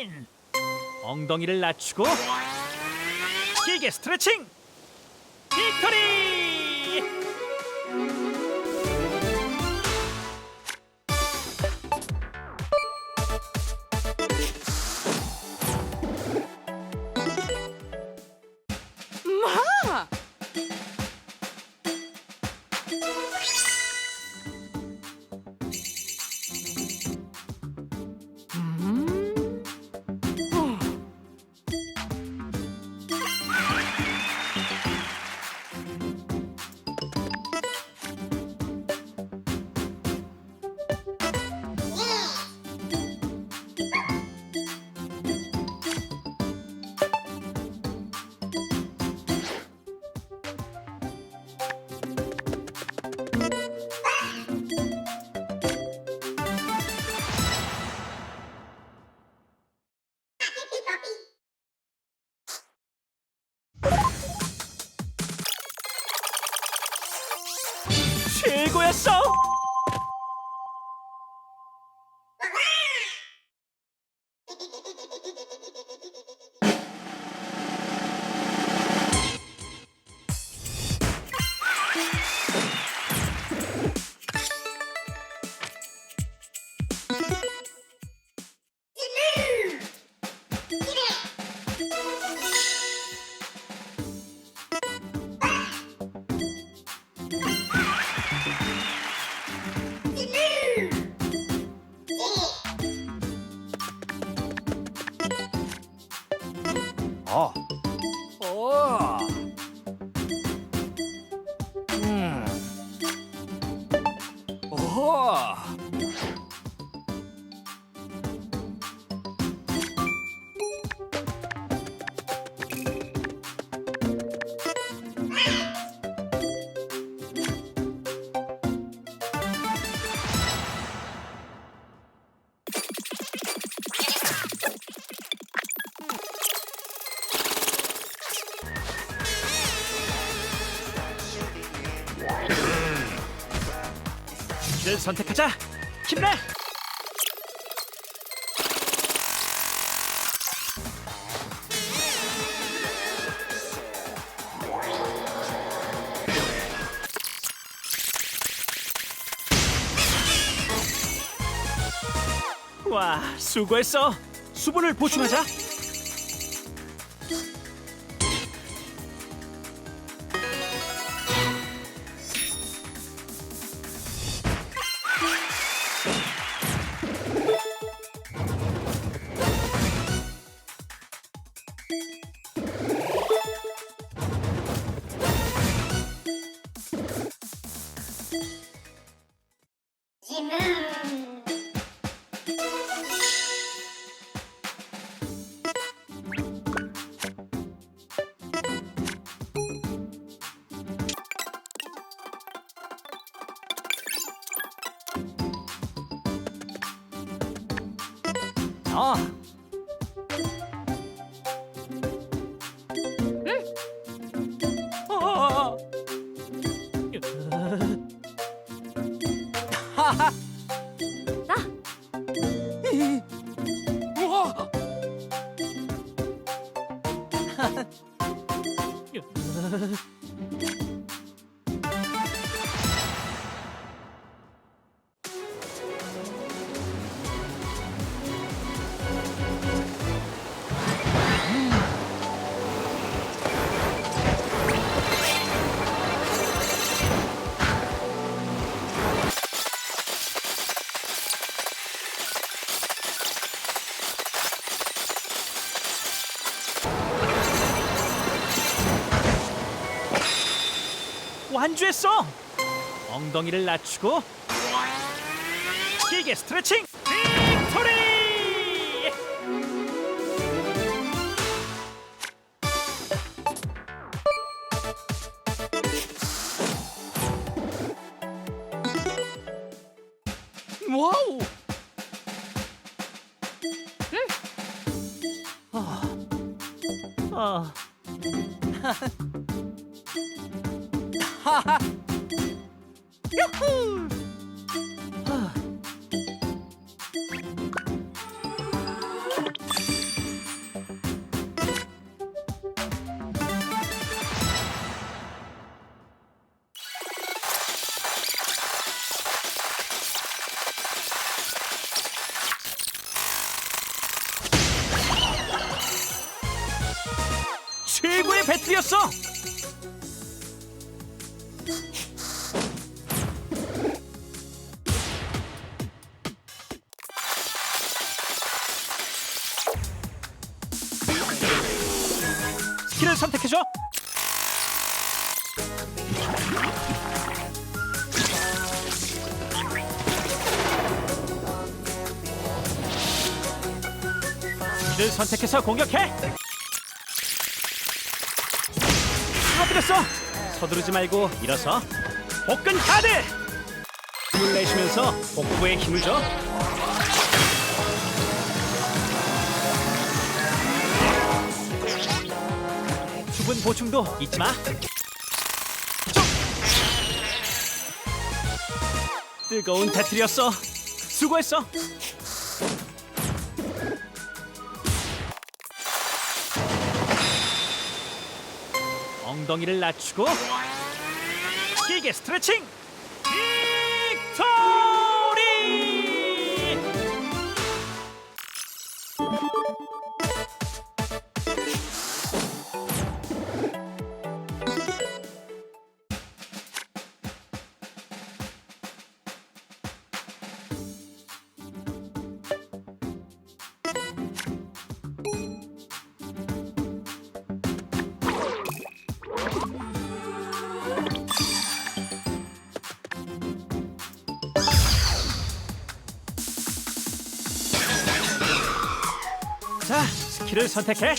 고린! 엉덩이를 낮추고 길게 스트레칭! 빅토리! 마. 최고였 ああ。 를 선택하자. 힘내. 와, 수고했어. 수분을 보충하자. 어. 완주했어. 엉덩이를 낮추고 길게 스트레칭. 빅토리! 와우! 아, 아, 아. 최고의 배틀이었어. 스킬을 선택해줘. 스킬을 선택해서 공격해. 카드렸어. 서두르지 말고 일어서 복근 카드. 힘을 내쉬면서 복부에 힘을 줘. 수분 보충도 잊지 마. 쭉. 뜨거운 배틀이었어. 수고했어. 엉덩이를 낮추고 길게 스트레칭. 자, 스킬을 선택해.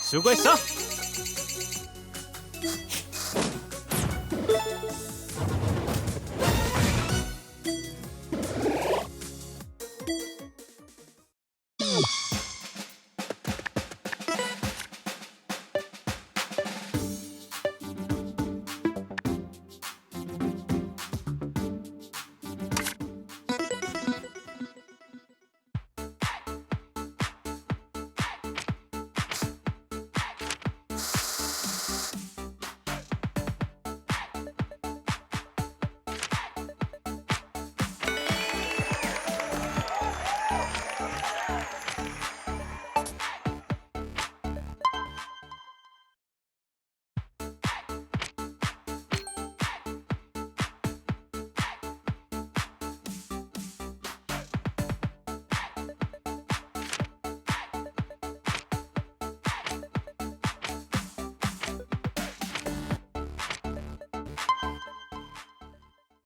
수고했어.